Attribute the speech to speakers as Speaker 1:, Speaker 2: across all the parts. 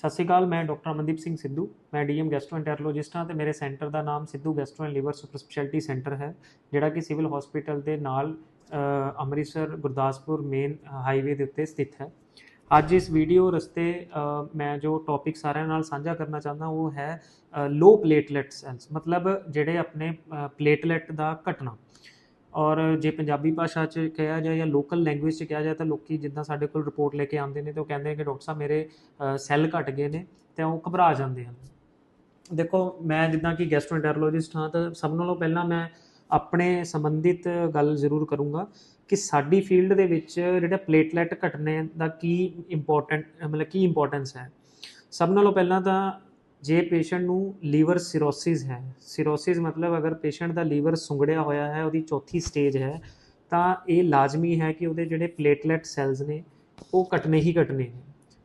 Speaker 1: ਸਤਿ ਸ਼੍ਰੀ ਅਕਾਲ, ਮੈਂ ਡਾਕਟਰ ਅਮਨਦੀਪ ਸਿੰਘ ਸਿੱਧੂ, ਮੈਂ ਡੀਐਮ ਗੈਸਟ੍ਰੋਐਂਟਰੋਲੋਜਿਸਟ ਹਾਂ ਤੇ ਮੇਰੇ ਸੈਂਟਰ ਦਾ ਨਾਮ Sidhu gastro and liver super speciality centre ਹੈ, ਜਿਹੜਾ ਕਿ ਸਿਵਲ ਹਸਪੀਟਲ ਦੇ ਨਾਲ ਅੰਮ੍ਰਿਤਸਰ, ਗੁਰਦਾਸਪੁਰ ਮੇਨ ਹਾਈਵੇ ਦੇ ਉੱਤੇ ਸਥਿਤ ਹੈ। ਅੱਜ ਇਸ ਵੀਡੀਓ ਰਸਤੇ ਮੈਂ ਜੋ ਟੌਪਿਕ ਸਾਰਿਆਂ ਨਾਲ ਸਾਂਝਾ ਕਰਨਾ ਚਾਹੁੰਦਾ ਉਹ ਹੈ ਲੋ ਪਲੇਟਲੈਟ ਸੈਲਸ ਮਤਲਬ ਜਿਹੜੇ ਆਪਣੇ ਪਲੇਟਲੈਟ ਦਾ ਘਟਨਾ। ਔਰ ਜੇ ਪੰਜਾਬੀ ਭਾਸ਼ਾ 'ਚ ਕਿਹਾ ਜਾਏ ਜਾਂ ਲੋਕਲ ਲੈਂਗੁਏਜ 'ਚ ਕਿਹਾ ਜਾਏ ਤਾਂ ਲੋਕੀ ਜਿੱਦਾਂ ਸਾਡੇ ਕੋਲ ਰਿਪੋਰਟ ਲੈ ਕੇ ਆਉਂਦੇ ਨੇ ਤੇ ਉਹ ਕਹਿੰਦੇ ਨੇ ਕਿ ਡਾਕਟਰ ਸਾਹਿਬ ਮੇਰੇ ਸੈੱਲ ਘਟ ਗਏ ਨੇ ਤੇ ਉਹ ਘਬਰਾ ਜਾਂਦੇ ਹਨ। ਦੇਖੋ, ਮੈਂ ਜਿੱਦਾਂ ਕਿ ਗੈਸਟ੍ਰੋਐਂਟਰੋਲੋਜਿਸਟ ਹਾਂ ਤਾਂ ਸਭ ਨਾਲੋਂ ਪਹਿਲਾਂ ਮੈਂ ਆਪਣੇ ਸੰਬੰਧਿਤ ਗੱਲ ਜ਼ਰੂਰ ਕਰੂੰਗਾ ਕਿ ਸਾਡੀ ਫੀਲਡ ਦੇ ਵਿੱਚ ਜਿਹੜਾ ਪਲੇਟਲੈਟ ਘਟਨੇ ਦਾ ਕੀ ਇੰਪੋਰਟੈਂਟ ਮਤਲਬ ਕੀ ਇੰਪੋਰਟੈਂਸ ਹੈ। ਸਭ ਨਾਲੋਂ ਪਹਿਲਾਂ ਤਾਂ ਜੇ ਪੇਸ਼ੈਂਟ ਨੂੰ ਲੀਵਰ ਸਿਰੋਸਿਸ ਹੈ ਸਿਰੋਸਿਸ ਮਤਲਬ ਅਗਰ ਪੇਸ਼ੈਂਟ ਦਾ ਲੀਵਰ ਸੁੰਗੜਿਆ ਹੋਇਆ ਹੈ, ਉਹਦੀ ਚੌਥੀ ਸਟੇਜ ਹੈ, ਤਾਂ ਇਹ ਲਾਜ਼ਮੀ ਹੈ ਕਿ ਉਹਦੇ ਜਿਹੜੇ ਪਲੇਟਲੈਟ ਸੈਲਸ ਨੇ, ਉਹ ਘਟਨੇ ਹੀ ਘਟਨੇ ਨੇ।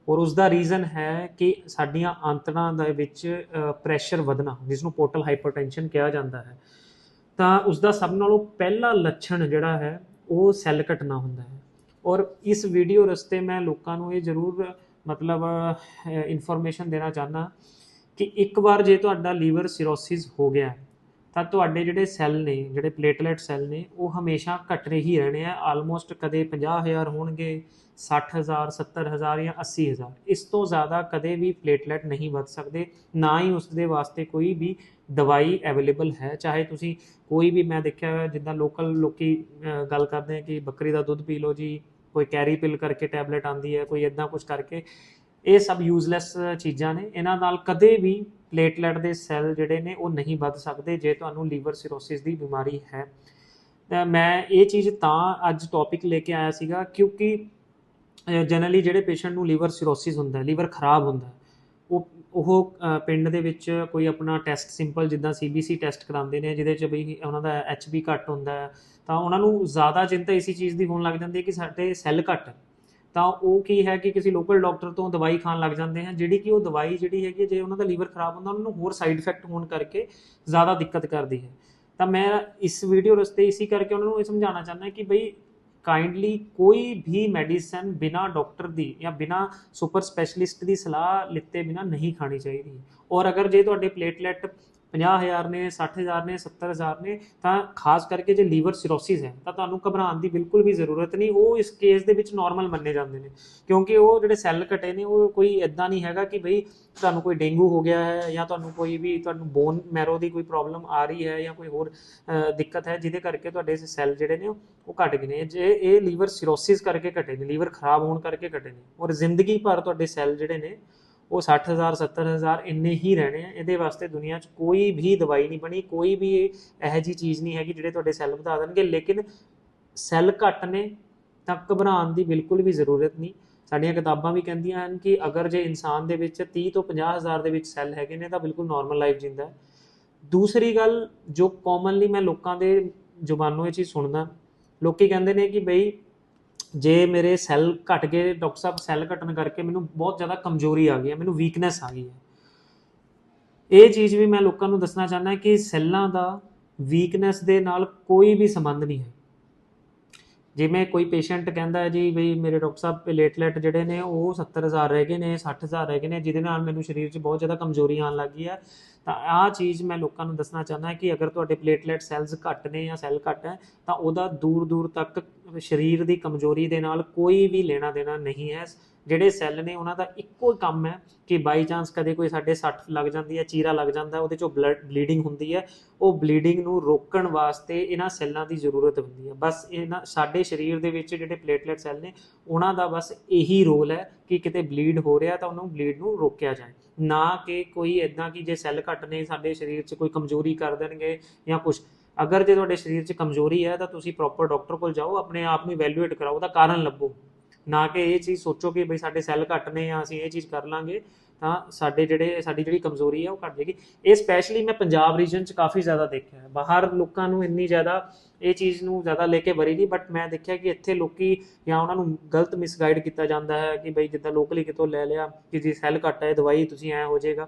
Speaker 1: ਔਰ ਉਸ ਦਾ ਰੀਜ਼ਨ ਹੈ ਕਿ ਸਾਡੀਆਂ ਆਂਤੜਾਂ ਦੇ ਵਿੱਚ ਪ੍ਰੈਸ਼ਰ ਵਧਣਾ ਜਿਸ ਨੂੰ ਪੋਰਟਲ ਹਾਈਪਰਟੈਂਸ਼ਨ ਕਿਹਾ ਜਾਂਦਾ ਹੈ। ਤਾਂ ਉਸ ਦਾ ਸਭ ਨਾਲੋਂ ਪਹਿਲਾ ਲੱਛਣ ਜਿਹੜਾ ਹੈ, ਉਹ ਸੈੱਲ ਘਟਣਾ ਹੁੰਦਾ ਹੈ। ਔਰ ਇਸ ਵੀਡੀਓ ਰਸਤੇ ਮੈਂ ਲੋਕਾਂ ਨੂੰ ਇਹ ਜ਼ਰੂਰ ਮਤਲਬ ਇਨਫੋਰਮੇਸ਼ਨ ਦੇਣਾ ਚਾਹੁੰਦਾ ਕਿ ਇੱਕ ਵਾਰ ਜੇ ਤੁਹਾਡਾ ਲੀਵਰ ਸਿਰੋਸਿਸ ਹੋ ਗਿਆ, ਤਾਂ ਤੁਹਾਡੇ ਜਿਹੜੇ ਸੈੱਲ ਨੇ, ਜਿਹੜੇ ਪਲੇਟਲੈਟ ਸੈੱਲ ਨੇ, ਉਹ ਹਮੇਸ਼ਾ ਘਟਨੇ ਹੀ ਰਹਿਣੇ ਆ। ਆਲਮੋਸਟ ਕਦੇ 50000 ਹੋਣਗੇ 60000 70000 ਜਾਂ 80000 ਇਸ ਤੋਂ ਜ਼ਿਆਦਾ ਕਦੇ ਵੀ ਪਲੇਟਲੈਟ ਨਹੀਂ ਵੱਧ ਸਕਦੇ, ਨਾ ਹੀ ਉਸ ਦੇ ਵਾਸਤੇ ਕੋਈ ਵੀ ਦਵਾਈ ਅਵੇਲੇਬਲ ਹੈ। ਚਾਹੇ ਤੁਸੀਂ ਕੋਈ ਵੀ, ਮੈਂ ਦੇਖਿਆ ਹੋਇਆ ਜਿੱਦਾਂ ਲੋਕਲ ਲੋਕੀ ਗੱਲ ਕਰਦੇ ਆ ਕਿ ਬੱਕਰੀ ਦਾ ਦੁੱਧ ਪੀ ਲਓ ਜੀ, ਕੋਈ ਕੈਰੀ ਪਿਲ ਕਰਕੇ ਟੈਬਲੇਟ ਆਂਦੀ ਹੈ, ਕੋਈ ਇਦਾਂ ਕੁਝ ਕਰਕੇ। ਇਹ ਸਭ ਯੂਜ਼ਲੈਸ ਚੀਜ਼ਾਂ ਨੇ। ਇਹਨਾਂ ਨਾਲ ਕਦੇ ਵੀ ਪਲੇਟਲੈਟ ਦੇ ਸੈੱਲ ਜਿਹੜੇ ਨੇ, ਉਹ ਨਹੀਂ ਵੱਧ ਸਕਦੇ ਜੇ ਤੁਹਾਨੂੰ ਲੀਵਰ ਸਿਰੋਸਿਸ ਦੀ ਬਿਮਾਰੀ ਹੈ। ਤਾਂ ਮੈਂ ਇਹ ਚੀਜ਼ ਤਾਂ ਅੱਜ ਟੌਪਿਕ ਲੈ ਕੇ ਆਇਆ ਸੀਗਾ ਕਿਉਂਕਿ ਜਨਰਲੀ ਜਿਹੜੇ ਪੇਸ਼ੈਂਟ ਨੂੰ ਲੀਵਰ ਸਿਰੋਸਿਸ ਹੁੰਦਾ ਹੈ ਲੀਵਰ ਖਰਾਬ ਹੁੰਦਾ ਹੈ ਉਹ ਉਹ ਪਿੰਡ ਦੇ ਵਿੱਚ ਕੋਈ ਆਪਣਾ ਟੈਸਟ ਸਿੰਪਲ ਜਿੱਦਾਂ ਸੀਬੀਸੀ ਟੈਸਟ ਕਰਾਉਂਦੇ ਨੇ, ਜਿਹਦੇ 'ਚ ਵੀ ਉਹਨਾਂ ਦਾ ਐਚਬੀ ਘੱਟ ਹੁੰਦਾ, ਤਾਂ ਉਹਨਾਂ ਨੂੰ ਜ਼ਿਆਦਾ ਚਿੰਤਾ ਇਸੇ ਚੀਜ਼ ਦੀ ਹੋਣ ਲੱਗ ਜਾਂਦੀ ਹੈ ਕਿ ਸਾਡੇ ਸੈੱਲ ਘੱਟ ਹੈ ਤਾਂ ਉਹ ਕੀ ਹੈ ਕਿ ਕਿਸੇ ਲੋਕਲ ਡਾਕਟਰ ਤੋਂ ਦਵਾਈ ਖਾਣ ਲੱਗ ਜਾਂਦੇ ਹਨ ਜਿਹੜੀ ਕਿ ਉਹ ਦਵਾਈ ਜਿਹੜੀ ਹੈਗੀ ਹੈ, ਜੇ ਉਹਨਾਂ ਦਾ ਲੀਵਰ ਖਰਾਬ ਹੁੰਦਾ ਉਹਨਾਂ ਨੂੰ ਹੋਰ ਸਾਈਡ ਇਫੈਕਟ ਹੋਣ ਕਰਕੇ ਜ਼ਿਆਦਾ ਦਿੱਕਤ ਕਰਦੀ ਹੈ। ਤਾਂ ਮੈਂ ਇਸ ਵੀਡੀਓ ਰਸਤੇ ਇਸੇ ਕਰਕੇ ਉਹਨਾਂ ਨੂੰ ਇਹ ਸਮਝਾਉਣਾ ਚਾਹੁੰਦਾ ਕਿ ਬਈ ਕਾਈਂਡਲੀ ਕੋਈ ਵੀ ਮੈਡੀਸਨ ਬਿਨਾ ਡਾਕਟਰ ਦੀ ਜਾਂ ਬਿਨਾ ਸੁਪਰ ਸਪੈਸ਼ਲਿਸਟ ਦੀ ਸਲਾਹ ਲਿੱਤੇ ਬਿਨਾ ਨਹੀਂ ਖਾਣੀ ਚਾਹੀਦੀ। ਔਰ ਅਗਰ ਜੇ ਤੁਹਾਡੇ ਪਲੇਟਲੈਟ 50000 ਨੇ 60000 ਨੇ 70000 ਨੇ, ਤਾਂ ਖਾਸ ਕਰਕੇ ਜੇ ਲੀਵਰ ਸਿਰੋਸਿਸ ਹੈ, ਤਾਂ ਤੁਹਾਨੂੰ ਘਬਰਾਉਣ ਦੀ ਬਿਲਕੁਲ ਵੀ ਜ਼ਰੂਰਤ ਨਹੀਂ। ਉਹ ਇਸ ਕੇਸ ਦੇ ਵਿੱਚ ਨਾਰਮਲ ਮੰਨੇ ਜਾਂਦੇ ਨੇ, ਕਿਉਂਕਿ ਉਹ ਜਿਹੜੇ ਸੈੱਲ ਘਟੇ ਨੇ, ਉਹ ਕੋਈ ਇਦਾਂ ਨਹੀਂ ਹੈਗਾ ਕਿ ਬਈ ਤੁਹਾਨੂੰ ਕੋਈ ਡੇਂਗੂ ਹੋ ਗਿਆ ਹੈ ਜਾਂ ਤੁਹਾਨੂੰ ਕੋਈ ਵੀ ਤੁਹਾਨੂੰ ਬੋਨ ਮੈਰੋ ਦੀ ਕੋਈ ਪ੍ਰੋਬਲਮ ਆ ਰਹੀ ਹੈ ਜਾਂ ਕੋਈ ਹੋਰ ਦਿੱਕਤ ਹੈ, ਜਿਹਦੇ ਕਰਕੇ ਤੁਹਾਡੇ ਸੈੱਲ ਜਿਹੜੇ ਨੇ, ਉਹ ਘਟ ਗਏ ਨੇ। ਜੇ ਇਹ ਲੀਵਰ ਸਿਰੋਸਿਸ ਕਰਕੇ ਘਟੇ ਨੇ, ਲੀਵਰ ਖਰਾਬ ਹੋਣ ਕਰਕੇ ਘਟੇ ਨੇ, ਔਰ ਜ਼ਿੰਦਗੀ ਭਰ ਤੁਹਾਡੇ ਸੈੱਲ ਜਿਹੜੇ ਨੇ ਉਹ 60000 70000 ਇੰਨੇ ਹੀ ਰਹਿਣੇ ਆ। ਇਹਦੇ ਵਾਸਤੇ ਦੁਨੀਆ 'ਚ ਕੋਈ ਵੀ ਦਵਾਈ ਨਹੀਂ ਬਣੀ, ਕੋਈ ਵੀ ਇਹੋ ਜੀ ਚੀਜ਼ ਨਹੀਂ ਹੈਗੀ ਜਿਹੜੇ ਤੁਹਾਡੇ ਸੈੱਲ ਵਧਾ ਦੇਣਗੇ। ਲੇਕਿਨ ਸੈੱਲ ਘੱਟ ਨੇ ਤਾਂ ਘਬਰਾਉਣ ਦੀ ਬਿਲਕੁਲ ਵੀ ਜ਼ਰੂਰਤ ਨਹੀਂ। ਸਾਡੀਆਂ ਕਿਤਾਬਾਂ ਵੀ ਕਹਿੰਦੀਆਂ ਹਨ ਕਿ ਅਗਰ ਜੇ ਇਨਸਾਨ ਦੇ ਵਿੱਚ 30 ਤੋਂ 50000 ਦੇ ਵਿੱਚ ਸੈੱਲ ਹੈਗੇ ਨੇ ਤਾਂ ਬਿਲਕੁਲ ਨਾਰਮਲ ਲਾਈਫ ਜਿੰਦਾ ਹੈ। ਦੂਸਰੀ ਗੱਲ ਜੋ ਕਾਮਨਲੀ ਮੈਂ ਲੋਕਾਂ ਦੇ ਜ਼ੁਬਾਨੋਂ ਇਹ ਚੀਜ਼ ਸੁਣਦਾ, ਲੋਕੀ ਕਹਿੰਦੇ ਨੇ ਕਿ ਬਈ ਜੇ ਮੇਰੇ ਸੈੱਲ ਘਟ ਗਏ, ਡਾਕਟਰ ਸਾਹਿਬ ਸੈੱਲ ਘਟਣ ਕਰਕੇ ਮੈਨੂੰ ਬਹੁਤ ਜ਼ਿਆਦਾ ਕਮਜ਼ੋਰੀ ਆ ਗਈ ਹੈ, ਮੈਨੂੰ ਵੀਕਨੈਸ ਆ ਗਈ ਹੈ। ਇਹ ਚੀਜ਼ ਵੀ ਮੈਂ ਲੋਕਾਂ ਨੂੰ ਦੱਸਣਾ ਚਾਹੁੰਦਾ ਕਿ ਸੈੱਲਾਂ ਦਾ ਵੀਕਨੈਸ ਦੇ ਨਾਲ ਕੋਈ ਵੀ ਸੰਬੰਧ ਨਹੀਂ ਹੈ। ਜਿਵੇਂ ਕੋਈ ਪੇਸ਼ੈਂਟ ਕਹਿੰਦਾ ਹੈ ਜੀ ਬਈ ਮੇਰੇ ਡਾਕਟਰ ਸਾਹਿਬ ਪਲੇਟਲੈਟ ਜਿਹੜੇ ਨੇ ਉਹ 70000 ਰਹਿ ਗਏ ਨੇ 60000 ਰਹਿ ਗਏ ਨੇ, ਜਿਹਦੇ ਨਾਲ ਮੈਨੂੰ ਸਰੀਰ 'ਚ ਬਹੁਤ ਜ਼ਿਆਦਾ ਕਮਜ਼ੋਰੀ ਆਉਣ ਲੱਗੀ ਹੈ। ਤਾਂ ਆਹ ਚੀਜ਼ ਮੈਂ ਲੋਕਾਂ ਨੂੰ ਦੱਸਣਾ ਚਾਹੁੰਦਾ ਕਿ ਅਗਰ ਤੁਹਾਡੇ ਪਲੇਟਲੈਟ ਸੈੱਲਸ ਘੱਟ ਨੇ ਜਾਂ ਸੈੱਲ ਘੱਟ ਹੈ, ਤਾਂ ਉਹਦਾ ਦੂਰ ਦੂਰ ਤੱਕ ਸਰੀਰ ਦੀ ਕਮਜ਼ੋਰੀ ਦੇ ਨਾਲ ਕੋਈ ਵੀ ਲੈਣਾ ਦੇਣਾ ਨਹੀਂ ਹੈ। ਜਿਹੜੇ ਸੈੱਲ ਨੇ ਉਹਨਾਂ ਦਾ ਇੱਕੋ ਕੰਮ ਹੈ ਕਿ ਬਾਈ ਚਾਂਸ ਕਦੇ ਕੋਈ ਸਾਡੇ ਸੱਟ ਲੱਗ ਜਾਂਦੀ ਹੈ, ਚੀਰਾ ਲੱਗ ਜਾਂਦਾ, ਉਹਦੇ ਚੋਂ ਬਲੱਡ ਬਲੀਡਿੰਗ ਹੁੰਦੀ ਹੈ। ਉਹ ਬਲੀਡਿੰਗ ਨੂੰ ਰੋਕਣ ਵਾਸਤੇ ਇਹਨਾਂ ਸੈੱਲਾਂ ਦੀ ਜ਼ਰੂਰਤ ਹੁੰਦੀ ਹੈ। ਬਸ ਇਹਨਾਂ ਸਾਡੇ ਸਰੀਰ ਦੇ ਵਿੱਚ ਜਿਹੜੇ ਪਲੇਟਲੈਟ ਸੈੱਲ ਨੇ, ਉਹਨਾਂ ਦਾ ਬਸ ਇਹੀ ਰੋਲ ਹੈ ਕਿ ਕਿਤੇ ਬਲੀਡ ਹੋ ਰਿਹਾ ਤਾਂ ਉਹਨੂੰ ਬਲੀਡ ਨੂੰ ਰੋਕਿਆ ਜਾਏ। ਨਾ ਕਿ ਕੋਈ ਇਦਾਂ ਕਿ ਜੇ ਸੈੱਲ ਘੱਟ ਨੇ, ਸਾਡੇ ਸਰੀਰ 'ਚ ਕੋਈ ਕਮਜ਼ੋਰੀ ਕਰ ਦੇਣਗੇ ਜਾਂ ਕੁਝ ਅਗਰ ਜੇ ਤੁਹਾਡੇ ਸਰੀਰ 'ਚ ਕਮਜ਼ੋਰੀ ਹੈ ਤਾਂ ਤੁਸੀਂ ਪ੍ਰੋਪਰ ਡਾਕਟਰ ਕੋਲ ਜਾਓ, ਆਪਣੇ ਆਪ ਨੂੰ ਇਵੈਲੂਏਟ ਕਰਾਓ, ਉਹਦਾ ਕਾਰਨ ਲੱਭੋ। ਨਾ ਕਿ ਇਹ ਚੀਜ਼ ਸੋਚੋ ਕਿ ਬਈ ਸਾਡੇ ਸੈੱਲ ਘੱਟ ਨੇ ਜਾਂ ਅਸੀਂ ਇਹ ਚੀਜ਼ ਕਰ ਲਾਂਗੇ, ਤਾਂ ਸਾਡੇ ਜਿਹੜੇ, ਸਾਡੀ ਜਿਹੜੀ ਕਮਜ਼ੋਰੀ ਹੈ ਉਹ ਘਟ ਜਾਏਗੀ। ਇਹ ਸਪੈਸ਼ਲੀ ਮੈਂ ਪੰਜਾਬ ਰੀਜਨ 'ਚ ਕਾਫੀ ਜ਼ਿਆਦਾ ਦੇਖਿਆ ਹੈ। ਬਾਹਰ ਲੋਕਾਂ ਨੂੰ ਇੰਨੀ ਜ਼ਿਆਦਾ ਇਹ ਚੀਜ਼ ਨੂੰ ਜ਼ਿਆਦਾ ਲੈ ਕੇ ਵਰੀ ਨਹੀਂ ਬਟ ਮੈਂ ਦੇਖਿਆ ਕਿ ਇੱਥੇ ਲੋਕੀ ਜਾਂ ਉਹਨਾਂ ਨੂੰ ਗਲਤ ਮਿਸਗਾਈਡ ਕੀਤਾ ਜਾਂਦਾ ਹੈ ਕਿ ਬਈ ਜਿੱਦਾਂ ਲੋਕਲੀ ਕਿਤੋਂ ਲੈ ਲਿਆ, ਕਿ ਜੀ ਸੈੱਲ ਘੱਟ ਹੈ, ਦਵਾਈ ਤੁਸੀਂ ਐ ਹੋ ਜਾਏਗਾ।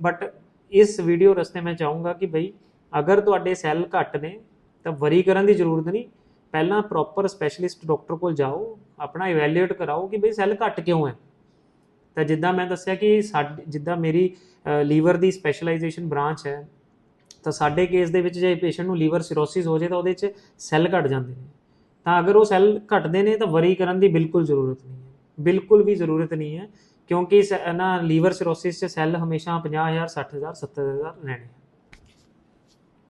Speaker 1: ਬਟ ਇਸ ਵੀਡੀਓ ਰਸਤੇ ਮੈਂ ਚਾਹੂੰਗਾ ਕਿ ਬਈ ਅਗਰ ਤੁਹਾਡੇ ਸੈੱਲ ਘੱਟ ਨੇ, ਤਾਂ ਵਰੀ ਕਰਨ ਦੀ ਜ਼ਰੂਰਤ ਨਹੀਂ। ਪਹਿਲਾਂ ਪ੍ਰੋਪਰ ਸਪੈਸ਼ਲਿਸਟ ਡਾਕਟਰ ਕੋਲ ਜਾਓ, ਆਪਣਾ ਇਵੈਲੂਏਟ ਕਰਾਓ ਕਿ ਬਈ ਸੈੱਲ ਘੱਟ ਕਿਉਂ ਹੈ। ਤਾਂ ਜਿੱਦਾਂ ਮੈਂ ਦੱਸਿਆ ਕਿ ਸਾਡ, ਜਿੱਦਾਂ ਮੇਰੀ ਲੀਵਰ ਦੀ ਸਪੈਸ਼ਲਾਈਜੇਸ਼ਨ ਬ੍ਰਾਂਚ ਹੈ, ਤਾਂ ਸਾਡੇ ਕੇਸ ਦੇ ਵਿੱਚ ਜੇ ਪੇਸ਼ੈਂਟ ਨੂੰ ਲੀਵਰ ਸਿਰੋਸਿਸ ਹੋ ਜੇ, ਤਾਂ ਉਹਦੇ 'ਚ ਸੈੱਲ ਘਟ ਜਾਂਦੇ ਨੇ। ਤਾਂ ਅਗਰ ਉਹ ਸੈੱਲ ਘਟਦੇ ਨੇ, ਤਾਂ ਵਰੀ ਕਰਨ ਦੀ ਬਿਲਕੁਲ ਜ਼ਰੂਰਤ ਨਹੀਂ ਹੈ। ਬਿਲਕੁਲ ਵੀ ਜ਼ਰੂਰਤ ਨਹੀਂ ਹੈ, ਕਿਉਂਕਿ ਸ- ਨਾ ਲੀਵਰ ਸਿਰੋਸਿਸ 'ਚ ਸੈੱਲ ਹਮੇਸ਼ਾ 50000 60000 70000 ਰਹਿਣੇ